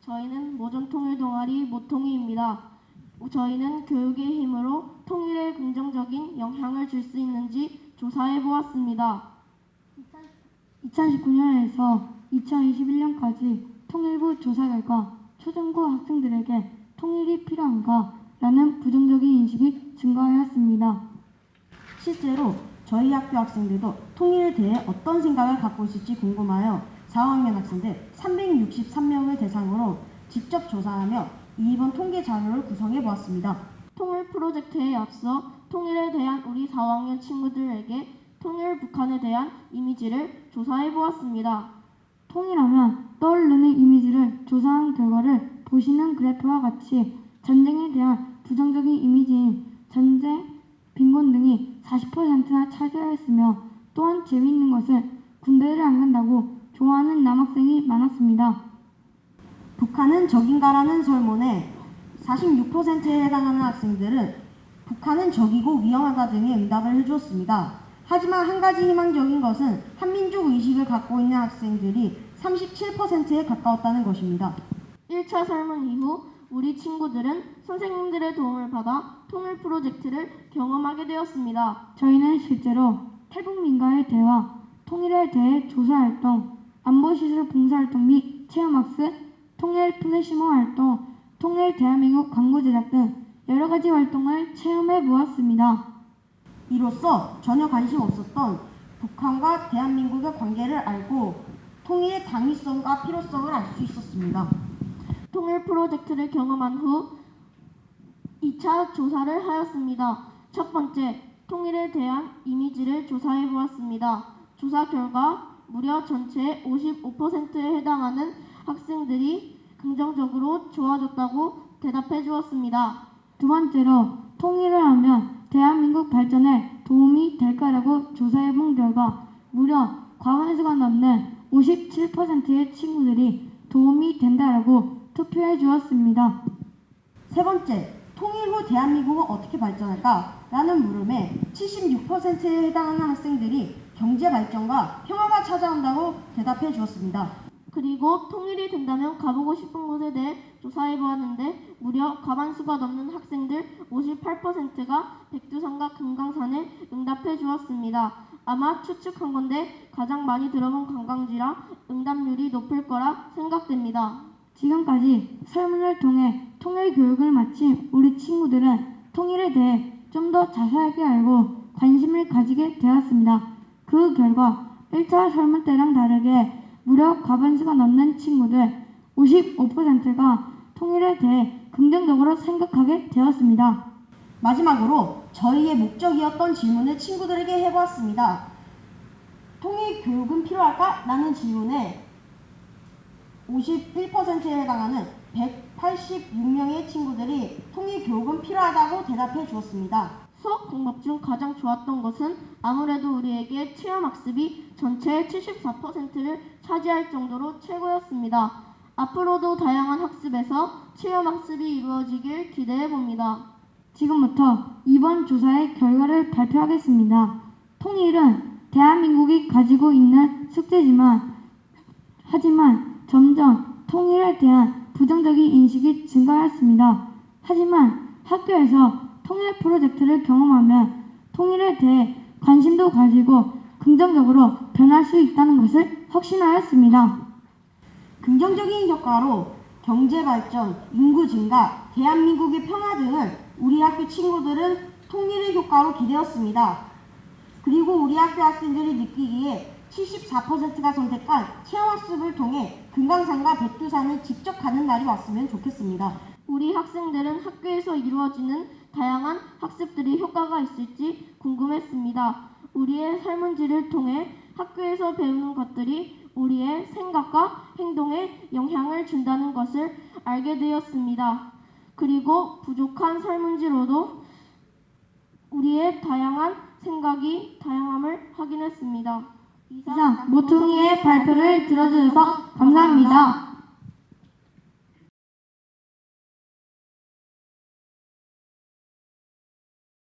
저희는 모전통일 동아리 모통이입니다. 저희는 교육의 힘으로 통일에 긍정적인 영향을 줄 수 있는지 조사해 보았습니다. 2019년에서 2021년까지 통일부 조사 결과 초중고 학생들에게 통일이 필요한가 라는 부정적인 인식이 증가하였습니다. 실제로 저희 학교 학생들도 통일에 대해 어떤 생각을 갖고 있을지 궁금하여 4학년 학생들 363명을 대상으로 직접 조사하며 이번 통계 자료를 구성해 보았습니다. 통일 프로젝트에 앞서 통일에 대한 우리 4학년 친구들에게 통일 북한에 대한 이미지를 조사해 보았습니다. 통일하면 떠오르는 이미지를 조사한 결과를 보시는 그래프와 같이 전쟁에 대한 부정적인 이미지인 전쟁, 빈곤 등이 40%나 차지하였으며 또한 재미있는 것은 군대를 안 간다고 좋아하는 남학생이 많았습니다. 북한은 적인가라는 설문에 46%에 해당하는 학생들은 북한은 적이고 위험하다 등의 응답을 해주었습니다. 하지만 한 가지 희망적인 것은 한민족 의식을 갖고 있는 학생들이 37%에 가까웠다는 것입니다. 1차 설문 이후 우리 친구들은 선생님들의 도움을 받아 통일 프로젝트를 경험하게 되었습니다. 저희는 실제로 탈북민과의 대화, 통일에 대해 조사활동, 안보시설 봉사활동 및 체험학습, 통일 플래시모 활동, 통일 대한민국 광고 제작 등 여러 가지 활동을 체험해 보았습니다. 이로써 전혀 관심 없었던 북한과 대한민국의 관계를 알고 통일의 당위성과 필요성을 알 수 있었습니다. 통일 프로젝트를 경험한 후 2차 조사를 하였습니다. 첫 번째, 통일에 대한 이미지를 조사해 보았습니다. 조사 결과 무려 전체의 55%에 해당하는 학생들이 긍정적으로 좋아졌다고 대답해 주었습니다. 두 번째로 통일을 하면 대한민국 발전에 도움이 될까라고 조사해 본 결과 무려 과반수가 넘는 57%의 친구들이 도움이 된다라고 투표해 주었습니다. 세 번째, 통일 후 대한민국은 어떻게 발전할까? 라는 물음에 76%에 해당하는 학생들이 경제 발전과 평화가 찾아온다고 대답해 주었습니다. 그리고 통일이 된다면 가보고 싶은 곳에 대해 조사해 보았는데 무려 과반수가 넘는 학생들 58%가 백두산과 금강산에 응답해 주었습니다. 아마 추측한 건데 가장 많이 들어본 관광지라 응답률이 높을 거라 생각됩니다. 지금까지 설문을 통해 통일 교육을 마친 우리 친구들은 통일에 대해 좀 더 자세하게 알고 관심을 가지게 되었습니다. 그 결과 1차 설문 때랑 다르게 무려 과반수가 넘는 친구들 55%가 통일에 대해 긍정적으로 생각하게 되었습니다. 마지막으로 저희의 목적이었던 질문을 친구들에게 해보았습니다. 통일 교육은 필요할까? 라는 질문에 51%에 해당하는 186명의 친구들이 통일 교육은 필요하다고 대답해 주었습니다. 수업 방법 중 가장 좋았던 것은 아무래도 우리에게 체험 학습이 전체의 74%를 차지할 정도로 최고였습니다. 앞으로도 다양한 학습에서 체험 학습이 이루어지길 기대해 봅니다. 지금부터 이번 조사의 결과를 발표하겠습니다. 통일은 대한민국이 가지고 있는 숙제지만 하지만 점점 통일에 대한 부정적인 인식이 증가하였습니다. 하지만 학교에서 통일 프로젝트를 경험하면 통일에 대해 관심도 가지고 긍정적으로 변할 수 있다는 것을 확신하였습니다. 긍정적인 효과로 경제 발전, 인구 증가, 대한민국의 평화 등을 우리 학교 친구들은 통일의 효과로 기대었습니다. 그리고 우리 학교 학생들이 느끼기에 74%가 선택한 체험학습을 통해 금강산과 백두산을 직접 가는 날이 왔으면 좋겠습니다. 우리 학생들은 학교에서 이루어지는 다양한 학습들이 효과가 있을지 궁금했습니다. 우리의 설문지를 통해 학교에서 배우는 것들이 우리의 생각과 행동에 영향을 준다는 것을 알게 되었습니다. 그리고 부족한 설문지로도 우리의 다양한 생각이 다양함을 확인했습니다. 이상 모퉁이의 발표를 들어주셔서 감사합니다.